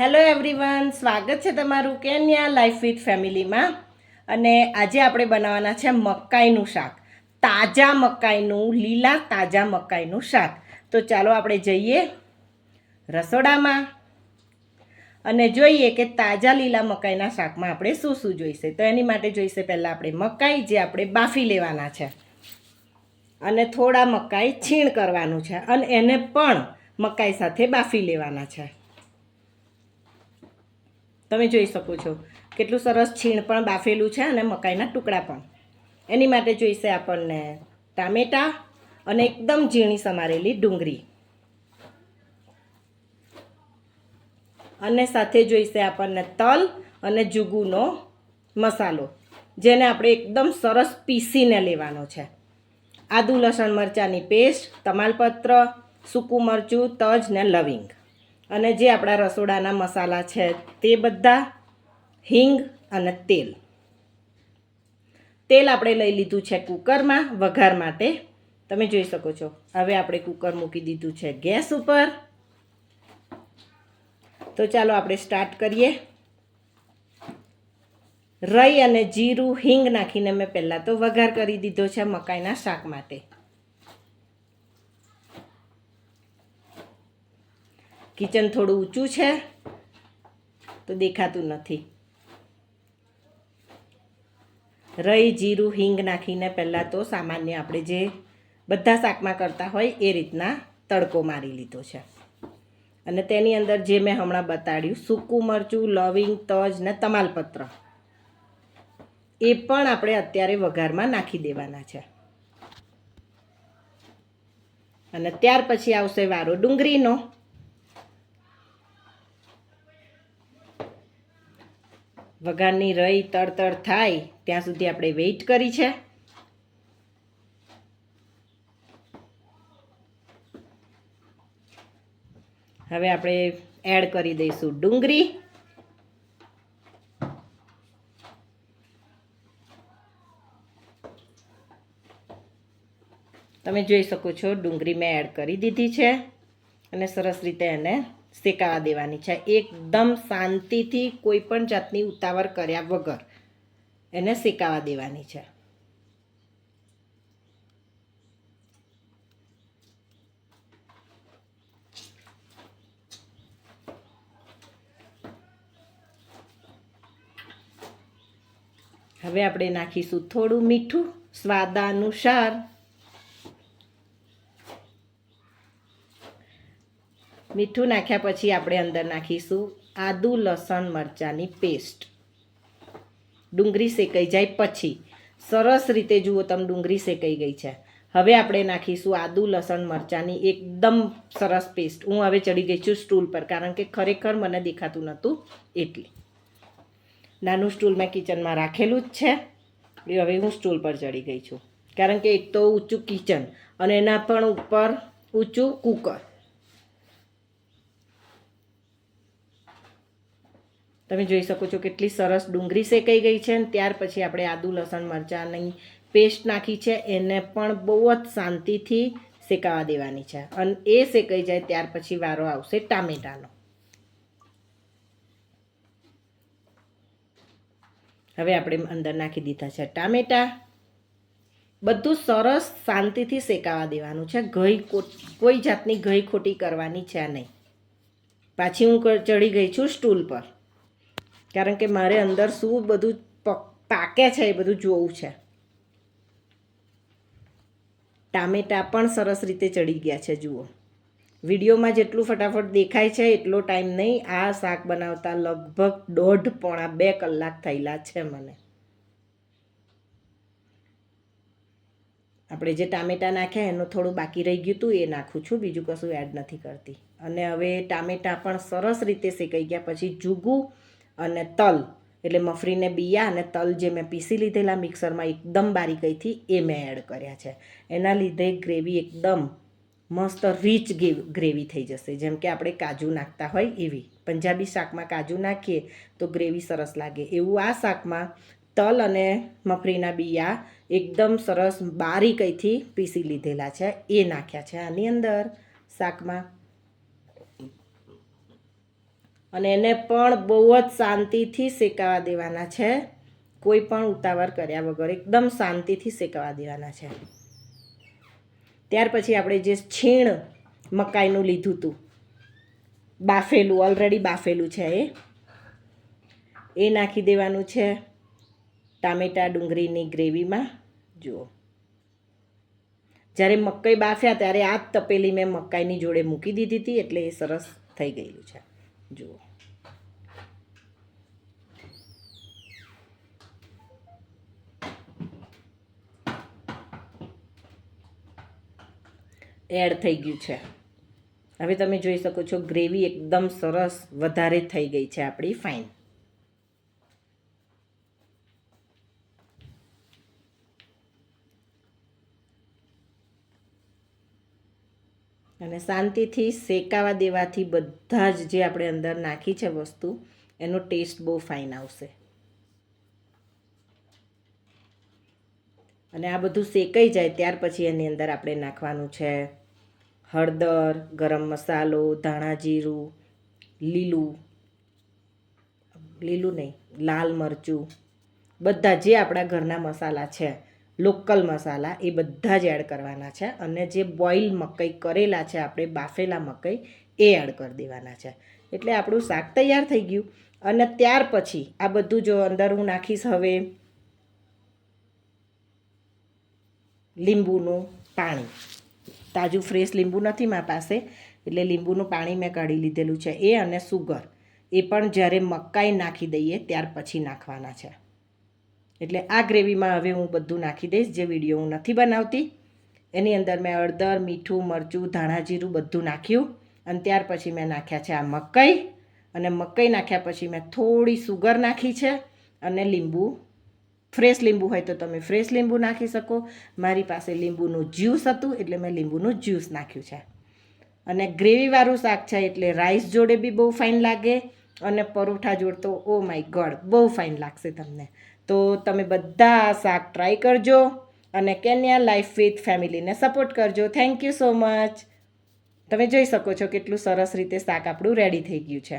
Hello everyone, સ્વાગત છે તમારું કેન્યા લાઈફ વિથ ફેમિલીમાં. અને આજે આપણે બનાવવાના છે મકાઈનું શાક. તાજા મકાઈનું, લીલા તાજા મકાઈનું શાક. તો ચાલો આપણે જઈએ રસોડામાં. અને જોઈએ કે તાજા લીલા મકાઈના શાકમાં આપણે શું શું જોઈશે. તો એની માટે જોઈશે પહેલાં આપણે મકાઈ, જે આપણે બાફી લેવાના છે. અને થોડા મકાઈ છીણ કરવાનું છે. અને એને પણ મકાઈ સાથે બાફી લેવાના છે. તમે જોઈ શકો છો. કેટલું સરસ છીણ પણ બાફેલું છે અને મકાઈના ટુકડા પણ. એની માટે જોઈશે આપણને ટામેટા અને એકદમ ઝીણી સમારેલી ડુંગળી. અને સાથે જોઈશે આપણને તલ અને જુગુનો મસાલો, જેને આપણે એકદમ સરસ પીસીને લેવાનો છે. આદુ, લસણ મરચાંની પેસ્ટ, તમાલપત્ર, સૂકું મરચું, તજ ને લવિંગ. અને જે આપણા રસોડાના મસાલા છે તે બધા હિંગ અને તેલ. તેલ આપણે લઈ લીધું છે કુકરમાં વઘાર માટે. તમે જોઈ શકો છો. હવે આપણે કુકર મૂકી દીધું છે ગેસ ઉપર. તો ચાલો આપણે સ્ટાર્ટ કરીએ. રઈ અને જીરું, હિંગ નાખીને મેં પહેલાં તો વઘાર કરી દીધો છે મકાઈના શાક માટે. કિચન થોડું ઊંચું છે, તો દેખાતું નથી. રઈ, જીરું, હિંગ નાખીને પહેલાં તો સામાન્ય આપણે જે બધા શાકમાં કરતા હોય એ રીતના તડકો મારી લીધો છે. અને તેની અંદર જે મેં હમણાં બતાડ્યું, સૂકું મરચું, લવિંગ, તજ ને તમાલપત્ર, એ પણ આપણે અત્યારે વઘારમાં નાખી દેવાના છે. અને ત્યાર પછી આવશે વારો ડુંગળીનો. વઘારની રઈ તડતડ થાય, ત્યાં સુધી આપણે વેઇટ કરી છે. હવે આપણે એડ કરી દઈશું ડુંગળી. તમે જોઈ શકો છો ડુંગળી મેં એડ કરી દીધી છે અને સરસ રીતે એને શેકાવા દેવાની છે. એકદમ શાંતિથી કોઈ પણ જાતની ઉતાવળ કર્યા વગર એને શેકાવા દેવાની છે. હવે આપણે નાખીશું થોડું મીઠું સ્વાદાનુસાર મીઠું નાખ્યા પછી આપણે અંદર નાખીશું આદુ, લસણ, મરચાંની પેસ્ટ ડુંગળી શેકાઈ જાય પછી. સરસ રીતે જુઓ તમે, ડુંગળી શેકાઈ ગઈ છે. હવે આપણે નાખીશું આદુ, લસણ, મરચાંની એકદમ સરસ પેસ્ટ હું હવે ચડી ગઈ છું સ્ટૂલ પર, કારણ કે ખરેખર મને દેખાતું નહોતું એટલે. નાનું સ્ટૂલ મેં કિચનમાં રાખેલું જ છે. એ હવે હું સ્ટૂલ પર ચડી ગઈ છું. કારણ કે એક તો ઊંચું કિચન અને એના પણ ઉપર ઊંચું કુકર તમે જોઈ શકો છો કેટલી સરસ ડુંગળી શેકાઈ ગઈ છે અને ત્યાર પછી આપણે આદુ, લસણ મરચાંની પેસ્ટ નાખી છે. એને પણ બહુ જ શાંતિથી શેકાવા દેવાની છે. અને એ શેકાઈ જાય ત્યાર પછી વારો આવશે ટામેટાનો. હવે આપણે અંદર નાખી દીધા છે ટામેટા. બધું સરસ શાંતિથી શેકાવા દેવાનું છે. ઘઈ કોઈ જાતની ઘઈ ખોટી કરવાની છે નહીં. પાછી હું ચડી ગઈ છું સ્ટૂલ પર. કારણ કે મારે અંદર શું બધું પાકે છે એ બધું જોવું છે. ટામેટા પણ સરસ રીતે ચડી ગયા છે, જુઓ. વિડીયોમાં જેટલું ફટાફટ દેખાય છે એટલો ટાઈમ નહીં. આ શાક બનાવતા લગભગ દોઢ પોણા બે કલાક થયેલા છે મને. આપણે જે ટામેટા નાખ્યા એનું થોડું બાકી રહી ગયું હતું એ નાખું છું. બીજું કશું એડ નથી કરતી. અને હવે ટામેટા પણ સરસ રીતે શેકાઈ ગયા. પછી જુગું અને તલ. એટલે મફરીને બિયા અને તલ જે મેં પીસી લીધેલા મિક્સરમાં એકદમ બારીકાઈથી એ મેં એડ કર્યા છે. એના લીધે ગ્રેવી એકદમ મસ્ત રીચ ગ્રેવી થઈ જશે. જેમ કે આપણે કાજુ નાખતા હોય એવી. પંજાબી શાકમાં કાજુ નાખીએ તો ગ્રેવી સરસ લાગે. એવું આ શાકમાં તલ અને મફરીના બિયા એકદમ સરસ બારીકાઈથી પીસી લીધેલા છે. એ નાખ્યા છે આની અંદર શાકમાં. અને એને પણ બહુ જ શાંતિથી શેકાવા દેવાના છે. કોઈ પણ ઉતાવળ કર્યા વગર એકદમ શાંતિથી શેકાવા દેવાના છે. ત્યાર પછી આપણે જે છીણ મકાઈનું લીધું હતું બાફેલું ઓલરેડી બાફેલું છે એ. એ નાખી દેવાનું છે ટામેટા ડુંગળીની ગ્રેવીમાં. જુઓ. જ્યારે મકાઈ બાફ્યા ત્યારે આ જ તપેલી મેં મકાઈની જોડે મૂકી દીધી હતી, એટલે એ સરસ થઈ ગયેલું છે. જુઓ. એડ થઈ ગયું છે. હવે તમે જોઈ શકો છો ગ્રેવી એકદમ સરસ વધારે થઈ ગઈ છે આપણી ફાઇન અને શાંતિથી શેકાવા દેવાથી બધા જ જે આપણે અંદર નાખી છે વસ્તુ, એનો ટેસ્ટ બહુ ફાઇન આવશે. અને આ બધું શેકાઈ જાય ત્યાર પછી એની અંદર આપણે નાખવાનું છે હળદર, ગરમ મસાલો, ધાણા જીરું, લીલું. લીલું નહીં, લાલ મરચું. બધા જે આપણા ઘરના મસાલા છે લોકલ મસાલા એ બધા જ એડ કરવાના છે અને જે બોઇલ મકઈ કરેલા છે, આપણે બાફેલા મકઈ, એ એડ કરી દેવાના છે. એટલે આપણું શાક તૈયાર થઈ ગયું. અને ત્યાર પછી આ બધું જો અંદર હું નાખીશ હવે લીંબુનું પાણી. તાજું ફ્રેશ લીંબુ નથી મારા પાસે, એટલે લીંબુનું પાણી મેં કાઢી લીધેલું છે એ અને સુગર એ પણ જ્યારે મકાઈ નાખી દઈએ, ત્યાર પછી નાખવાના છે. એટલે આ ગ્રેવીમાં હવે હું બધું નાખી દઈશ, જે વીડિયો હું નથી બનાવતી. એની અંદર મેં હળદર, મીઠું, મરચું, ધાણા જીરું બધું નાખ્યું. અને ત્યાર પછી મેં નાખ્યા છે આ મકાઈ. અને મકાઈ નાખ્યા પછી મેં થોડી સુગર નાખી છે અને લીંબુ. ફ્રેશ લીંબુ હોય તો તમે ફ્રેશ લીંબુ નાખી શકો. મારી પાસે લીંબુનું જ્યુસ હતું એટલે મેં લીંબુનું જ્યુસ નાખ્યું છે. અને ગ્રેવીવાળું શાક છે એટલે રાઈસ જોડે બી બહુ ફાઇન લાગે. અને પરોઠા જોડતો ઓ માય ગોડ બહુ ફાઇન લાગશે તમને. તો તમે બધા આ શાક ટ્રાય કરજો અને કેન્યા લાઈફ વિથ ફેમિલીને સપોર્ટ કરજો. થેન્ક યુ સો મચ તમે જોઈ શકો છો કેટલું સરસ રીતે શાક આપણું રેડી થઈ ગયું છે.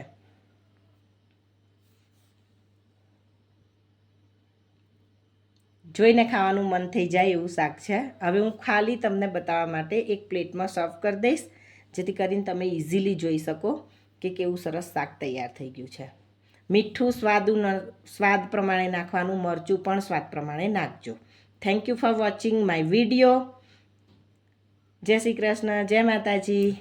જોઈને ખાવાનું મન થઈ જાય એવું શાક છે. હવે હું ખાલી તમને બતાવવા માટે એક પ્લેટમાં સર્વ કરી દઈશ, જેથી કરીને તમે ઇઝીલી જોઈ શકો કે કેવું સરસ શાક તૈયાર થઈ ગયું છે. મીઠું સ્વાદુ સ્વાદ પ્રમાણે નાખવાનું, મરચું પણ સ્વાદ પ્રમાણે નાખજો. Thank you for watching my video Jai Shri Krishna, જય માતાજી.